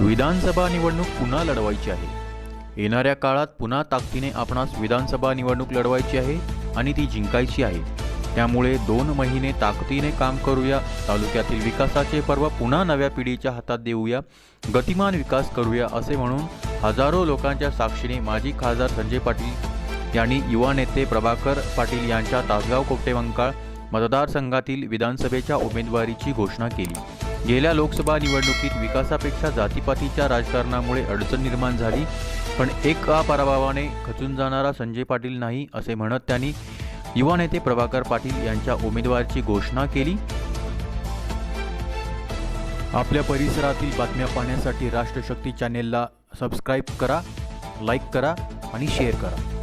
विधानसभा निवडणूक पुन्हा लढवायची आहे. येणाऱ्या काळात पुन्हा ताकदीने आपणास विधानसभा निवडणूक लढवायची आहे आणि ती जिंकायची आहे. त्यामुळे दोन महिने ताकदीने काम करूया तालुक्यातील विकासाचे पर्व पुन्हा नव्या पिढीच्या हातात देऊया गतिमान विकास करूया असे म्हणून हजारो लोकांच्या साक्षीने माजी खासदार संजय पाटील यांनी युवा नेते प्रभाकर पाटील यांच्या तासगाव कोपटेवंकाळ मतदारसंघातील विधानसभेच्या उमेदवारीची घोषणा केली. गेल्या लोकसभा निवडणुकीत विकासापेक्षा जातीपातीच्या राजकारणामुळे अडचण निर्माण झाली पण एका पराभवाने खचून जाणारा संजय पाटील नाही असे म्हणत त्यांनी युवा नेते प्रभाकर पाटील यांच्या उमेदवारची घोषणा केली. आपल्या परिसरातील बातम्या पाहण्यासाठी राष्ट्रशक्ती चॅनेलला सबस्क्राईब करा लाईक करा आणि शेअर करा.